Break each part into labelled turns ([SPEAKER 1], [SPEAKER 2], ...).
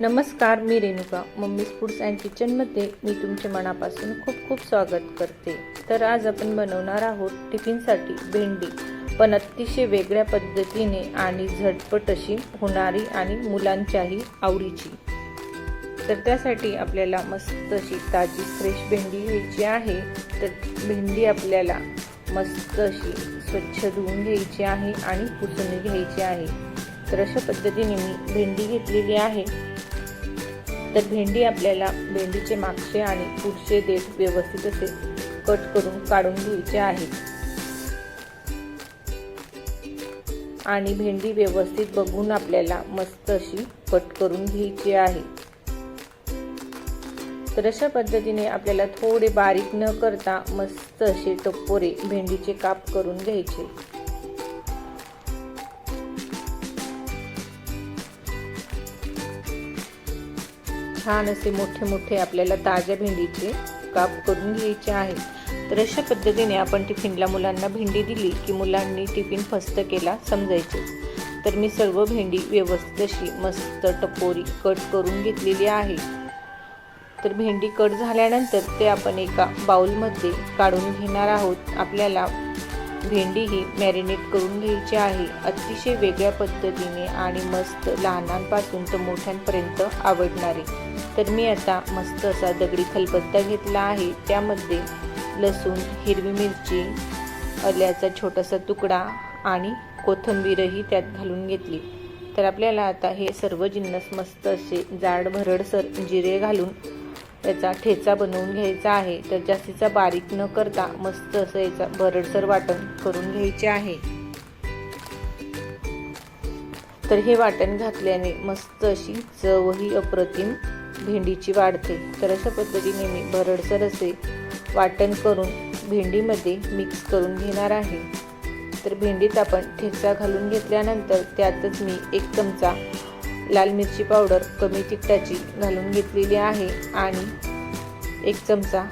[SPEAKER 1] नमस्कार मी Renuka. Mummy's foods and किचनमध्ये मी तुमचे मनापासून खूप खूप स्वागत करते. तर आज आपण बनवणार आहोत टिफिनसाठी भेंडी. पण अतिशय वेगळ्या पद्धतीने आणि झटपट अशी होणारी आणि मुलांच्याही आवडीची. तर त्यासाठी आपल्याला मस्त अशी ताजी फ्रेश भेंडी घ्यायची आहे. तर भेंडी आपल्याला मस्त अशी स्वच्छ धुवून घ्यायची आहे आणि पुसून घ्यायची आहे. तर अशा पद्धतीने मी भेंडी घेतलेली आहे. तर भेंडी आपल्याला भेंडीचे मागचे आणि पुढचे देठ व्यवस्थित असे कट करून काढून घ्यायचे आहे. आणि भेंडी व्यवस्थित बघून आपल्याला मस्त अशी कट करून घ्यायची आहे. तर अशा पद्धतीने आपल्याला थोडे बारीक न करता मस्त असे टप्पोरे भेंडीचे काप करून घ्यायचे. छान असे मोठे मोठे आपल्याला ताज्या भेंडीचे काप करून घ्यायचे आहे तर अशा पद्धतीने आपण टिफिनला मुलांना भेंडी दिली की मुलांनी टिफिन फस्त केला समजायचे. तर मी सर्व भेंडी व्यवस्थित अशी मस्त टपोरी कट करून घेतलेली आहे. तर भेंडी कट झाल्यानंतर ते आपण एका बाउलमध्ये काढून घेणार आहोत. आपल्याला भेंडी ही मॅरिनेट करून घ्यायची आहे. अतिशय वेगळ्या पद्धतीने आणि मस्त लहानांपासून तर मोठ्यांपर्यंत आवडणारी. तर मी आता मस्त असा दगडी खलबत्ता घेतला आहे. त्यामध्ये लसूण हिरवी मिरची आल्याचा छोटासा तुकडा आणि कोथिंबीरही त्यात घालून घेतली. तर आपल्याला आता हे सर्व जिन्नस मस्त असे जाड भरडसर जिरे घालून याचा ठेचा बनवून घ्यायचा आहे. तर जास्तीचा बारीक न करता मस्त असं याचा भरडसर वाटण करून घ्यायचे आहे. तर हे वाटण घातल्याने मस्त अशी चवही अप्रतिम भेंडीची वाढते. तर अशा पद्धतीने मी भरडसर असे वाटण करून भेंडीमध्ये मिक्स करून घेणार आहे. तर भेंडीत आपण ठेचा घालून घेतल्यानंतर त्यातच मी एक चमचा लाल मिरची पावडर कमी तिखटाची घालून घेतलेली आहे आणि एक चमचा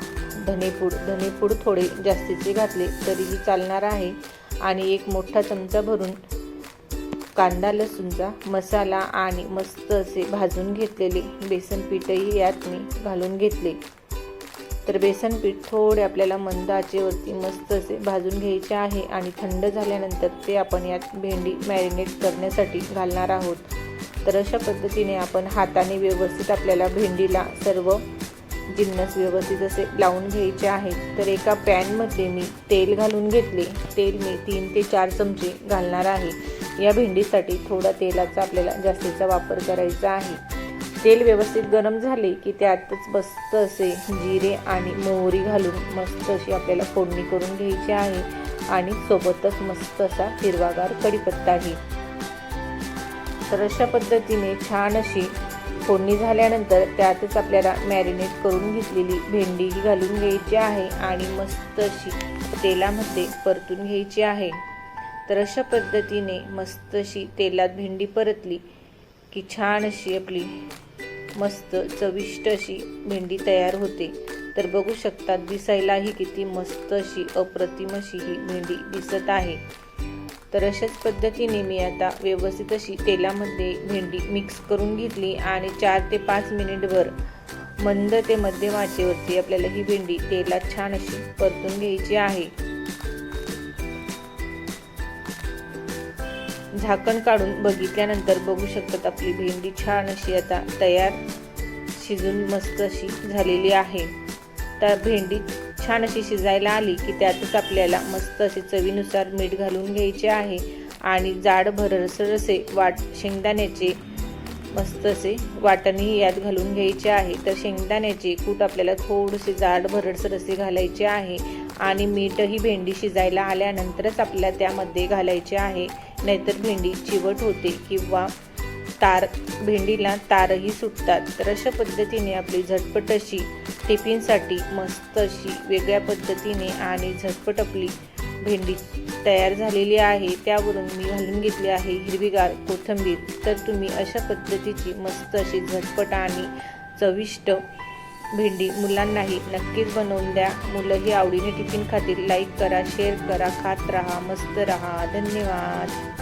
[SPEAKER 1] धनेपूड. धनेपूड थोडे जास्तीचे घातले तरीही चालणार आहे आणि एक मोठा चमचा भरून कांदा लसूणचा मसाला आणि मस्त असे भाजून घेतलेले बेसन पीठही यात मी घालून घेतले. तर बेसन पीठ थोडे आपल्याला मंद आचेवरती मस्त असे भाजून घ्यायचे आहे आणि थंड झाल्यानंतर ते आपण यात भेंडी मॅरिनेट करण्यासाठी घालणार आहोत. तर अशा पद्धतीने आपण हाताने व्यवस्थित आपल्याला भेंडीला सर्व जिन्नस व्यवस्थित असे लावून घ्यायचे आहेत. तर एका पॅनमध्ये मी तेल घालून घेतले. तेल मी तीन ते चार चमचे घालणार आहे. या भेंडीसाठी थोडा तेलाचा आपल्याला जास्तीचा वापर करायचा आहे. तेल व्यवस्थित गरम झाले की त्यातच मस्त असे जिरे आणि मोहरी घालून मस्त अशी आपल्याला फोडणी करून घ्यायची आहे आणि सोबतच मस्त असा हिरवागार कढीपत्ताही तर अशा पद्धतीने छान अशी फोडणी झाल्यानंतर त्यातच आपल्याला मॅरिनेट करून घेतलेली भेंडी घालून घ्यायची आहे आणि मस्त अशी तेलामध्ये परतून घ्यायची आहे. तर अशा पद्धतीने मस्त अशी तेलात भेंडी परतली की छान अशी आपली मस्त चविष्ट अशी भेंडी तयार होते. तर बघू शकतात दिसायलाही किती मस्त अशी अप्रतिम अशी ही भेंडी दिसत आहे. तर अशाच पद्धतीने मी आता व्यवस्थित अशी तेलामध्ये भेंडी मिक्स करून घेतली आणि चार ते पाच मिनिटभर मंद ते मध्यम आचेवरती आपल्याला ही भेंडी तेलात छान अशी परतून घ्यायची आहे. झाकण काढून बघितल्यानंतर बघू शकतात आपली भेंडी छान अशी आता तयार शिजून मस्त अशी झालेली आहे. तर भेंडी छान अशी शिजायला आली की त्यातच आपल्याला मस्त असे चवीनुसार मीठ घालून घ्यायचे आहे. आणि जाड भरसर असे वाट शेंगदाण्याचे मस्त असे वाटणही यात घालून घ्यायचे आहे. तर शेंगदाण्याचे कूट आपल्याला थोडेसे जाड भरडसर असे घालायचे आहे. आणि मीठही भेंडी शिजायला आल्यानंतरच आपल्याला त्यामध्ये घालायचे आहे. नाहीतर भेंडी चिवट होते किंवा तार भेंडीला तारही सुटतात. तर अशा पद्धतीने आपली झटपट अशी टिफिनसाठी मस्त अशी वेगळ्या पद्धतीने आणि झटपट आपली भेंडी तयार झालेली आहे. त्यावरून मी घालून घेतली आहे हिरवीगार कोथिंबीर. तर तुम्ही अशा पद्धतीची मस्त अशी झटपट आणि चविष्ट भेंडी मुलांनाही नक्कीच बनवून द्या. मुलंही आवडीने टिफिन खातील. लाईक करा शेअर करा खात राहा मस्त राहा. धन्यवाद.